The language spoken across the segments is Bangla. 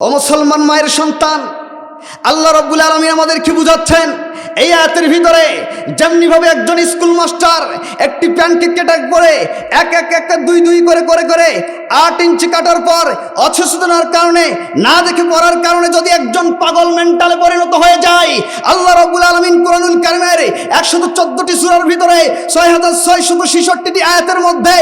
ও মুসলমান মায়ের সন্তান আল্লাহ রব্বুল আলমী আমাদেরকে বুঝাচ্ছেন এই আয়াতের ভিতরে যেমনিভাবে একজন স্কুল মাস্টার একটি প্যান্টকে কেটে করে, এক এক এক এক দুই দুই করে করে করে আট ইঞ্চি কাটার পর অসচেতনার কারণে, না দেখে পড়ার কারণে যদি একজন পাগল মেন্টালে পরিণত হয়ে যায়, আল্লাহ রব্বুল আলমিন কোরআনুল কারিমের একশত চোদ্দটি সুরার ভিতরে ছয় হাজার ছয়শত ছেষট্টিটি আয়াতের মধ্যে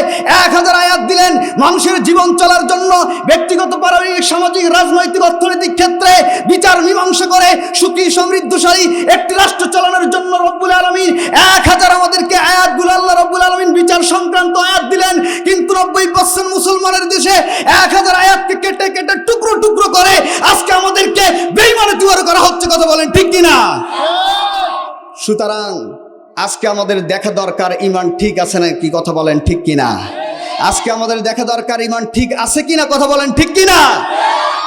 এক হাজার আয়াত দিলেন, মানুষের জীবন চলার জন্য ব্যক্তিগত, পারিবারিক, সামাজিক, রাজনৈতিক, অর্থনৈতিক ক্ষেত্রে বিচার মীমাংসা করে সুখী, সমৃদ্ধশালী একটি রাষ্ট্র চালানোর জন্য রব্বুল আলমিন এক হাজার আমাদেরকে আয়াতগুলো আল্লাহ রব্বুল আলমিন বিচার সংক্রান্ত আয়াত দিলেন। কিন্তু নব্বই পার্সেন্ট মুসলমানের দেশে এক হাজার আয়াতকে কেটে কেটে টুকরো টুকরো করে আজকে আমাদেরকে বেইমানে দুয়ার করা হচ্ছে কথা বলেন ঠিক কিনা? সুতরাং আজকে আমাদের দেখা দরকার ইমান ঠিক আছে না কি কথা বলেন ঠিক কিনা? আজকে আমাদের দেখা দরকার ইমান ঠিক আছে কিনা কথা বলেন ঠিক কিনা?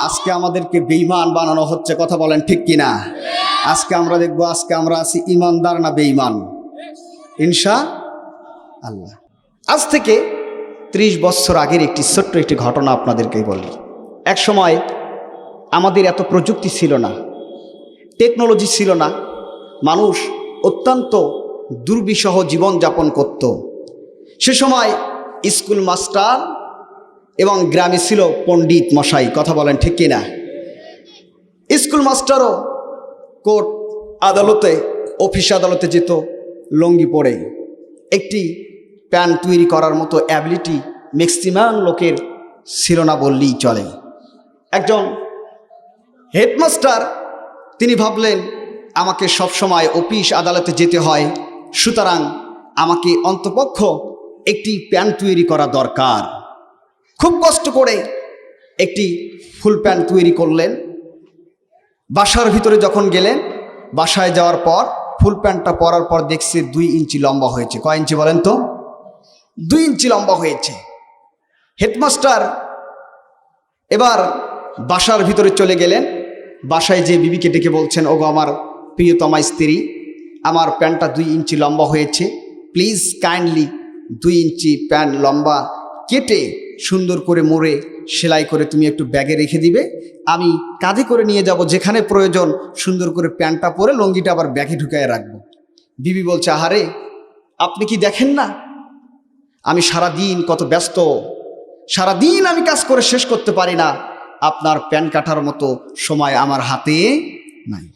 আজকে আমাদেরকে বেঈমান বানানো হচ্ছে কথা বলেন ঠিক কিনা? আজকে আমরা দেখব, আজকে আমরা আছি ইমানদার না বেঈমান? ইনশা আল্লাহ। আজ থেকে ত্রিশ বছর আগের একটি ছোট্ট একটি ঘটনা আপনাদেরকে বলি। এক সময় আমাদের এত প্রযুক্তি ছিল না, টেকনোলজি ছিল না, মানুষ অত্যন্ত দুর্বিষহ জীবনযাপন করত। সে সময় স্কুল মাস্টার এবং গ্রামে ছিল পণ্ডিত মশাই, কথা বলেন ঠিক কিনা? স্কুল মাস্টারও কোর্ট আদালতে, অফিস আদালতে যেত, লঙ্গি পরে। একটি প্যান তৈরি করার মতো অ্যাবিলিটি ম্যাক্সিমাম লোকের ছিল না বললেই চলে। একজন হেডমাস্টার, তিনি ভাবলেন, আমাকে সবসময় অফিস আদালতে যেতে হয়, সুতরাং আমাকে অন্তপক্ষ একটি প্যান্ট তৈরি করা দরকার। খুব কষ্ট করে একটি ফুল প্যান্ট তৈরি করলেন। বাসার ভিতরে যখন গেলেন, বাসায় যাওয়ার পর ফুল প্যান্টটা পরার পর দেখছে দুই ইঞ্চি লম্বা হয়েছে। কয় ইঞ্চি বলেন তো? দুই ইঞ্চি লম্বা হয়েছে। হেডমাস্টার এবার বাসার ভিতরে চলে গেলেন। বাসায় যে বিবিকে ডেকে বলছেন, ওগো আমার প্রিয়তমা স্ত্রী, আমার প্যান্টটা দুই ইঞ্চি লম্বা হয়েছে। প্লিজ কাইন্ডলি দুই ইঞ্চি প্যান্ট লম্বা কেটে সুন্দর করে মোড়ে সেলাই করে তুমি একটু ব্যাগে রেখে দিবে। আমি কাঁধে করে নিয়ে যাব যেখানে প্রয়োজন, সুন্দর করে প্যান্টটা পরে লঙ্গিটা আবার ব্যাগে ঢুকায় রাখব। বিবি বলছে, আহারে, আপনি কি দেখেন না? আমি সারা দিন কত ব্যস্ত। সারা দিন আমি কাজ করে শেষ করতে পারি না। আপনার প্যান কাটার মতো সময় আমার হাতে নাই।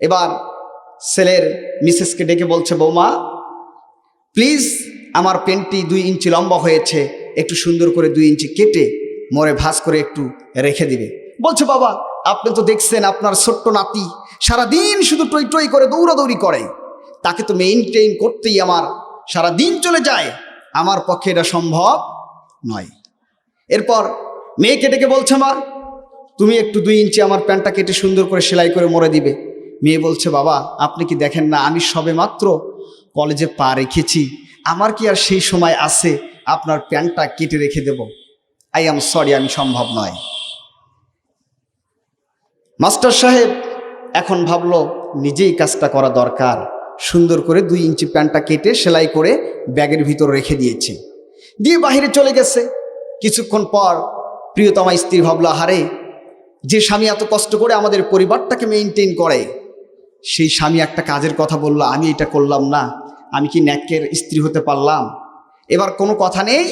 এবার ছেলের মিসেসকে ডেকে বলছে, বৌমা প্লিজ আমার পেনটি দুই ইঞ্চি লম্বা হয়েছে। একটু সুন্দর করে দুই ইঞ্চি কেটে মরে ভাঁজ করে একটু রেখে দিবে। বলছে, বাবা, আপনি তো দেখছেন আপনার ছোট্ট নাতি সারা দিন শুধু টই টই করে দৌড়াদৌড়ি করে। তাকে তো মেইনটেইন করতেই আমার সারা দিন চলে যায়। আমার পক্ষে এটা সম্ভব নয়। এরপর মেয়েকে ডেকে বলছে, মা, তুমি একটু দুই ইঞ্চি আমার প্যান্টটা কেটে সুন্দর করে সেলাই করে মরে দিবে। মেয়ে বলছে, বাবা, আপনি কি দেখেন না, আমি সবে মাত্র কলেজে পা রেখেছি। আমার কি আর সেই সময় আছে আপনার প্যান্টটা কেটে রেখে দেব? আই এম সরি আমি সম্ভব নয়। মাস্টার সাহেব এখন ভাবলো, নিজেই কাজটা করা দরকার। সুন্দর করে দুই ইঞ্চি প্যান্টটা কেটে সেলাই করে ব্যাগের ভিতর রেখে দিয়েছে। দিয়ে বাহিরে চলে গেছে। কিছুক্ষণ পর প্রিয়তমা স্ত্রী ভাবলো হারে যে স্বামী এত কষ্ট করে আমাদের পরিবারটাকে মেনটেন করে, সেই স্বামী একটা কাজের কথা বলল, আমি এটা করলাম না, আমি কি ন্যাকের স্ত্রী হতে পারলাম? এবার কোনো কথা নেই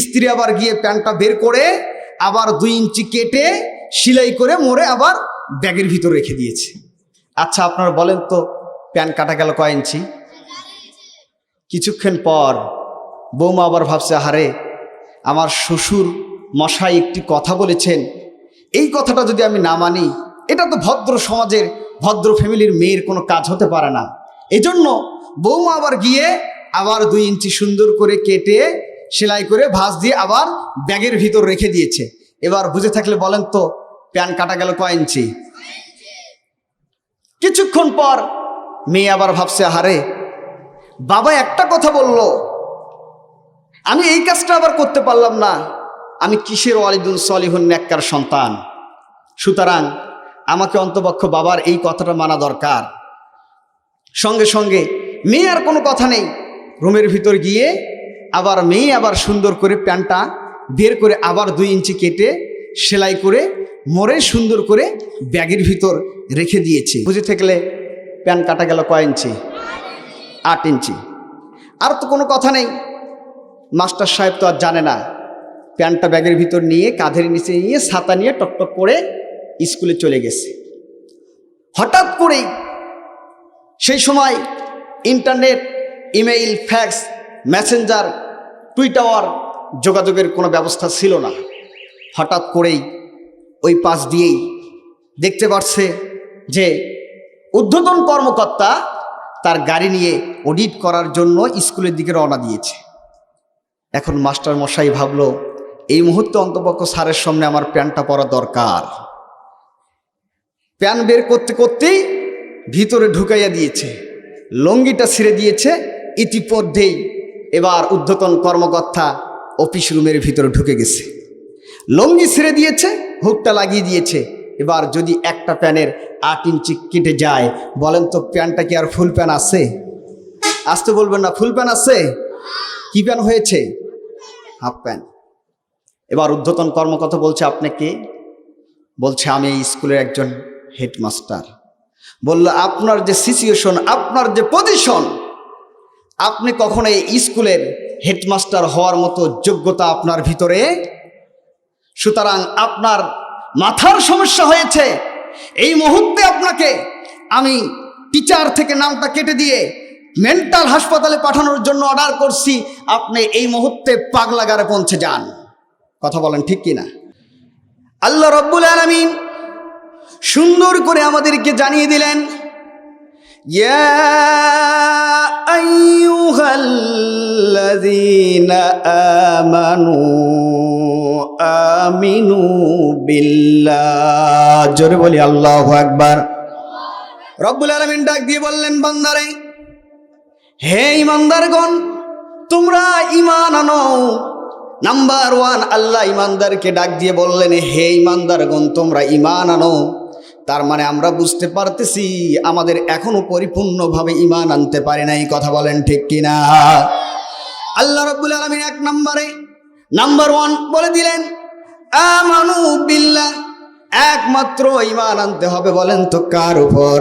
স্ত্রী আবার গিয়ে প্যান্টটা বের করে আবার দুই ইঞ্চি কেটে সেলাই করে মোড়ে আবার ব্যাগের ভিতর রেখে দিয়েছে। আচ্ছা আপনারা বলেন তো, প্যান্ট কাটা গেল কয় ইঞ্চি? কিছুক্ষণ পর বৌমা আবার ভাবছে হারে আমার শ্বশুর মশাই একটি কথা বলেছেন। এই কথাটা যদি আমি না মানি, এটা তো ভদ্র সমাজের, ভদ্র ফ্যামিলির মেয়ের কোনো কাজ হতে পারে না। এজন্য বৌমা আবার গিয়ে আবার দুই ইঞ্চি সুন্দর করে কেটে সেলাই করে ভাঁজ দিয়ে আবার ব্যাগের ভিতর রেখে দিয়েছে। এবার বুঝে থাকলে বলেন তো, প্যান কাটা গেল কয় ইঞ্চি? কিছুক্ষণ পর মেয়ে আবার ভাবছে, হারে, বাবা একটা কথা বলল, আমি এই কাজটা আবার করতে পারলাম না। আমি কিসের ওয়ালিদুল সলিহুন নেককার সন্তান? সুতরাং আমাকে অন্তপক্ষ বাবার এই কথাটা মানা দরকার। সঙ্গে সঙ্গে মেয়ে আর কোনো কথা নেই। রুমের ভিতর গিয়ে আবার মেয়ে আবার সুন্দর করে প্যান্টটা বের করে আবার দুই ইঞ্চি কেটে সেলাই করে মোড়ে সুন্দর করে ব্যাগের ভিতর রেখে দিয়েছে। বুঝে থাকলে প্যান্ট কাটা গেল কয় ইঞ্চি? আট ইঞ্চি। আর তো কোনো কথা নেই। মাস্টার সাহেব তো আর জানে না। প্যান্টটা ব্যাগের ভিতর নিয়ে কাঁধের নিচে নিয়ে ছাতা নিয়ে টকটক করে স্কুলে চলে গেছে। হঠাৎ করেই সেই সময় internet, email, fax, messenger Twitter যোগাযোগের কোনো ব্যবস্থা ছিল না। হঠাৎ করেই ওই পাশ দিয়েই দেখতে পাচ্ছে যে ঊর্ধ্বতন কর্মকর্তা তার গাড়ি নিয়ে অডিট করার জন্য স্কুলের দিকে রওনা দিয়েছে। এখন মাস্টার মশাই ভাবলো, এই মুহূর্তে অন্তপক্ষ স্যারের সামনে আমার প্যান্টটা পরা দরকার। প্যান বের করতে করতেই ভিতরে ঢুকাইয়া দিয়েছে। লঙ্গিটা ছিঁড়ে দিয়েছে। ইতিমধ্যেই এবার ঊর্ধ্বতন কর্মকর্তা অফিস রুমের ভিতরে ঢুকে গেছে। লঙ্গি ছেড়ে দিয়েছে, হুকটা লাগিয়ে দিয়েছে। এবার যদি একটা প্যানের আট ইঞ্চি কেটে যায়, বলেন তো প্যানটা কি আর ফুল প্যান আছে? আসতে বলবেন না ফুল প্যান আছে? কি প্যান হয়েছে? হাফ প্যান এবার ঊর্ধ্বতন কর্মকর্তা বলছে, আপনি কে? বলছে, আমি এই স্কুলের একজন হেডমাস্টার বলল, আপনার যে সিচুয়েশন আপনার যে পজিশন আপনি কখনো এই স্কুলের হেডমাস্টার হওয়ার মতো যোগ্যতা আপনার ভিতরে? সুতরাং আপনার মাথার সমস্যা হয়েছে। এই মুহূর্তে আপনাকে আমি টিচার থেকে নামটা কেটে দিয়ে মেন্টাল হাসপাতালে পাঠানোর জন্য অর্ডার করছি। আপনি এই মুহূর্তে পাগলাগারে পৌঁছে যান। কথা বলেন ঠিক কিনা আল্লাহ রব্বুল আলমিন সুন্দর করে আমাদেরকে জানিয়ে দিলেন, ইয়া আইয়ুহাল্লাযীনা আমানু আমিনু বিল্লাহ। জোরে বলি, আল্লাহু আকবার। রব্বুল আলামিন ডাক দিয়ে বললেন, বান্দারে, হে ইমানদারগণ, তোমরা ইমান আনো। নাম্বার ওয়ান, আল্লাহ ইমানদারকে ডাক দিয়ে বললেন, হে ইমানদারগণ, তোমরা ইমান আনো। তার মানে আমরা বুঝতে পারতেছি, আমাদের এখনও পরিপূর্ণভাবে ইমান আনতে পারি নাই, কথা বলেন ঠিক কিনা? আল্লাহ রব্বুল আলমিন এক নম্বরে, নাম্বার ওয়ান বলে দিলেন, আমানু বিল্লাহ একমাত্র ইমান আনতে হবে বলেন তো কার উপর?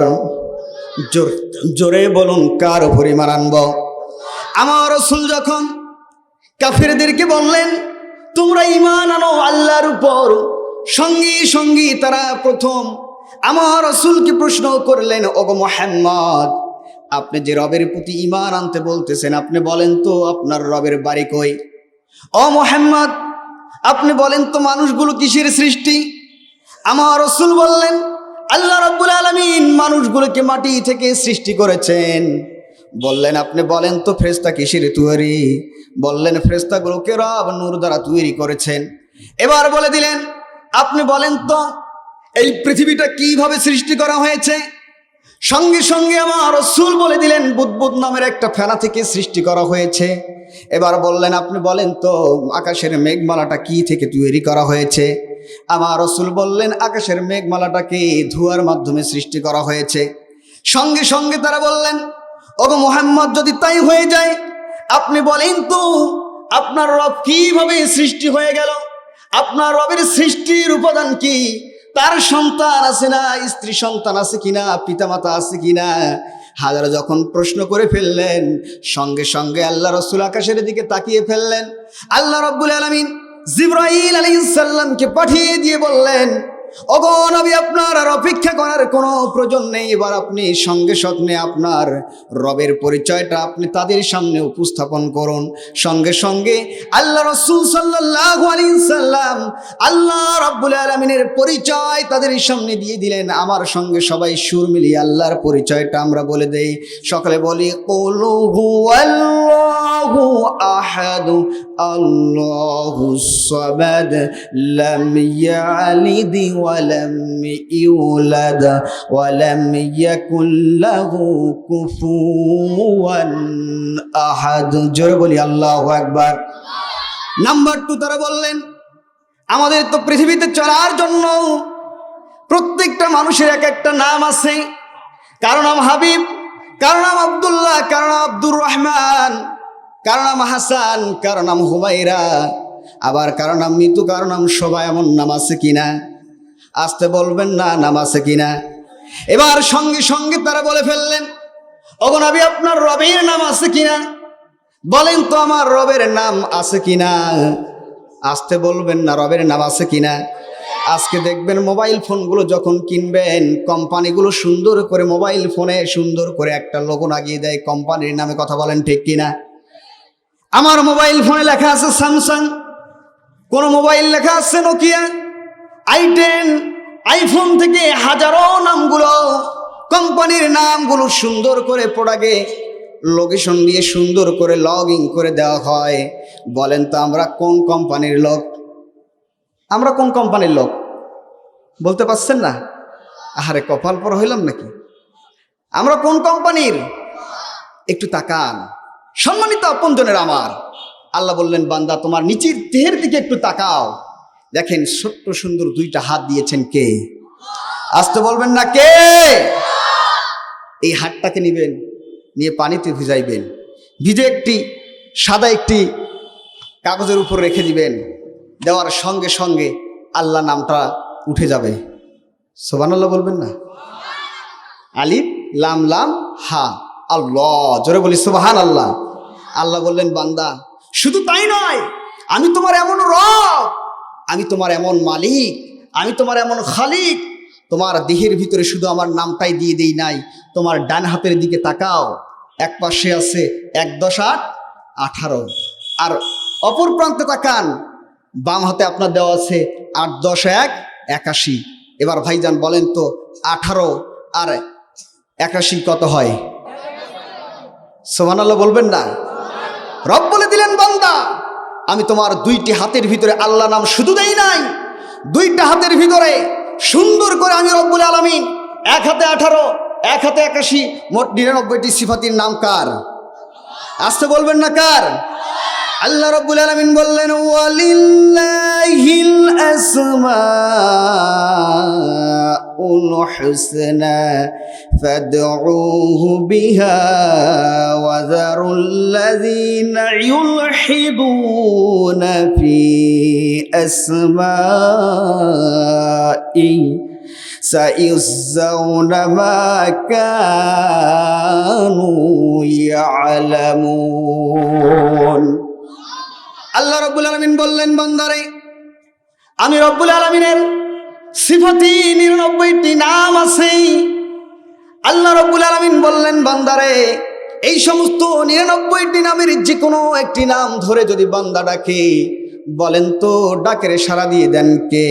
জোর- জোরে বলুন কার উপর ইমান আনব? আমার রসুল যখন কাফেরদেরকে বললেন, তোমরা ইমান আনো আল্লাহর উপর সঙ্গী সঙ্গী তারা প্রথম আমার রসুলকে প্রশ্ন করলেন, ওগো মোহাম্মদ, আপনি যে রবের প্রতি ইমান আনতে বলতেছেন, আপনি বলেন তো আপনার রবের বাড়ি কই? ও মোহাম্মদ, আপনি বলেন তো মানুষগুলো কিসের সৃষ্টি? আমার রসুল বললেন, আল্লাহ রব্বুল আলমিন মানুষগুলোকে মাটি থেকে সৃষ্টি করেছেন। বললেন, আপনি বলেন তো ফ্রেস্তা কিসের তৈরি? বললেন ফ্রেস্তাগুলোকে রব নূর দ্বারা তৈরি করেছেন। এবার বলে দিলেন, আপনি বলেন তো এই পৃথিবীটা কীভাবে সৃষ্টি করা হয়েছে? সঙ্গে সঙ্গে আমার রসুল বলে দিলেন, বুদবুদ নামের একটা ফেনা থেকে সৃষ্টি করা হয়েছে। এবার বললেন, আপনি বলেন তো, আকাশের মেঘমালাটা কি থেকে তৈরি করা হয়েছে? আমার রসুল বললেন, আকাশের মেঘমালাটাকে ধোঁয়ার মাধ্যমে সৃষ্টি করা হয়েছে। সঙ্গে সঙ্গে তারা বললেন, ওগো মোহাম্মদ, যদি তাই হয়ে যায়, আপনি বলেন তো, আপনার রব কীভাবে সৃষ্টি হয়ে গেল? আপনার রবের সৃষ্টির উপাদান কি? তার সন্তান আছে না, স্ত্রী সন্তান আছে কিনা, পিতামাতা আছে কিনা? হাজারা যখন প্রশ্ন করে ফেললেন, সঙ্গে সঙ্গে আল্লাহ রসুল আকাশের দিকে তাকিয়ে ফেললেন। আল্লাহ রব্বুল আলমিন জিব্রাইল আলাইসাল্লামকে পাঠিয়ে দিয়ে বললেন অগণ আমি আপনার আর অপেক্ষা করার কোনো প্রয়োজন নেই। এবার আপনি সঙ্গে সঙ্গে আপনার রবের পরিচয়টা আপনি তাদের সামনে উপস্থাপন করুন। সঙ্গে সঙ্গে আল্লাহ রসুল সাল্লাহ সাল্লাম আল্লাহ রব্বুল আলমিনের পরিচয় তাদের সামনে দিয়ে দিলেন। আমার সঙ্গে সবাই সুর মিলিয়ে আল্লাহর পরিচয়টা আমরা বলে দেই। সকালে বলি কলু আল্লাহু সামাদ লাম ইয়ালিদ ওয়া লাম ইউলাদ ওয়া লাম ইয়াকুল লাহু কুফুয়ান আহাদ জোরে বলি আল্লাহু আকবার। নাম্বার টু তারা বললেন, আমাদের তো পৃথিবীতে চলার জন্য প্রত্যেকটা মানুষের এক একটা নাম আছে। কারও নাম হাবিব, কারও নাম আবদুল্লাহ, কারও নাম আব্দুর রহমান। কারও নাম হাসান, কারও নাম হুমাইরা আবার কারও নাম মিতু, কারও নাম সবাই এমন নাম আছে কিনা? আসতে বলবেন না, নাম আছে কিনা? এবার সঙ্গে সঙ্গে তারা বলে ফেললেন অগনাবি আপনার রবের নাম আছে কিনা? বলেন তো আমার রবের নাম আছে কিনা? আসতে বলবেন না, রবের নাম আছে কিনা? আজকে দেখবেন মোবাইল ফোনগুলো যখন কিনবেন, কোম্পানিগুলো সুন্দর করে মোবাইল ফোনে সুন্দর করে একটা লোগো লাগিয়ে দেয়, কোম্পানির নামে কথা বলেন ঠিক কিনা? আমার মোবাইল ফোনে লেখা আছে স্যামসাং, কোন মোবাইল লেখা আছে নোকিয়া, আই টেন, আইফোন থেকে হাজারো নামগুলো, কোম্পানির নামগুলো সুন্দর করে প্রোডাক্টে লোকেশন দিয়ে সুন্দর করে লগ ইন করে দেওয়া হয়। বলেন তো আমরা কোন কোম্পানির লোক? আমরা কোন কোম্পানির লোক? বলতে পারছেন না? আহারে, কপাল পর হইলাম নাকি? আমরা কোন কোম্পানির? একটু তাকান। সম্মানিত আপনজনের আমার, আল্লাহ বললেন, বান্দা, তোমার নিচের দেহের দিকে একটু তাকাও। দেখেন, ছোট্ট সুন্দর দুইটা হাত দিয়েছেন কে? আসতে বলবেন না কে? এই হাতটাকে নিবেন, নিয়ে পানিতে ভিজাইবেন। ভিজে একটি, সাদা একটি কাগজের উপর রেখে দিবেন। দেওয়ার সঙ্গে সঙ্গে আল্লাহ নামটা উঠে যাবে। সোবানাল্লাহ বলবেন না? আলিফ, লাম লাম, হা। আল্লাহ, জোরে বলি সুবাহান আল্লাহ আল্লাহ বললেন, বান্দা, শুধু তাই নয়, আমি তোমার এমন রব, আমি তোমার এমন মালিক, আমি তোমার এমন খালিক, তোমার দেহের ভিতরে শুধু আমার নামটাই দিয়ে দেই নাই, তোমার ডান হাতের দিকে তাকাও, এক পাশে আছে এক দশ আট আঠারো। আর অপর প্রান্তে তাকান, বাম হাতে আপনার দেওয়া আছে আট দশ এক একাশি। এবার ভাইজান বলেন তো, আঠারো, আর একাশি কত হয়? সোমান আল্লাহ বলবেন না। রব বলে দিলেন, বান্দা, আমি তোমার দুইটি হাতের ভিতরে আল্লাহ নাম শুধু দেই নাই। দুইটা হাতের ভিতরে সুন্দর করে আমি রব্বুল আলমিন, এক হাতে আঠারো, এক হাতে একাশি, মোট নিরানব্বইটি সিফাতির নাম কার? আসতে বলবেন না কার? আল্লাহ রব্বুল আলমিন বললেন, ওয়ালিল্লাহিল ওয়াযারুল্লাযীনা ইউলহিদুনা ফি আসমাই سيجزون ما كانوا يعلمون আল্লাহ রব্বুল আলমিন বললেন বন্দারে আমি রব্বুল আলমিনের সিফতি নিরানব্বইটি নাম আছে আল্লাহ রব্বুল আলমিন বললেন বান্দারে এই সমস্ত নিরানব্বইটি নামের যে কোনো একটি নাম ধরে যদি বান্দা ডাকে, বলেন তো, ডাকের সারা দিয়ে দেন কে?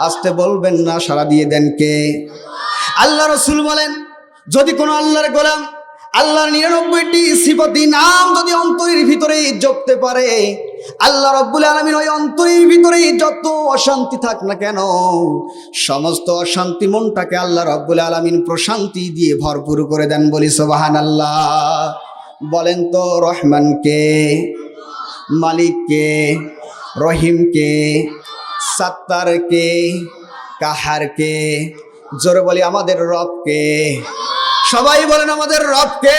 আসতে বলবেন না সারা দিয়ে দেন কে? আল্লাহ রসুল বলেন, যদি কোনো আল্লাহর গোলাম আল্লাহর নিরানব্বইটি সিপতি নাম যদি অন্তরের ভিতরে জপতে পারে আল্লাহ রব্বুল আলমিন ওই অন্তরের ভিতরে যত অশান্তি থাক না কেন, সমস্ত অশান্তি মনটাকে আল্লাহ রব্বুল আলমিন প্রশান্তি দিয়ে ভরপুর করে দেন বলি সোবাহান আল্লাহ বলেন তো রহমানকে মালিককে রহিমকে সাত্তারকে কাহারকে জোরে বলি আমাদের রবকে সবাই বলেন আমাদের রবকে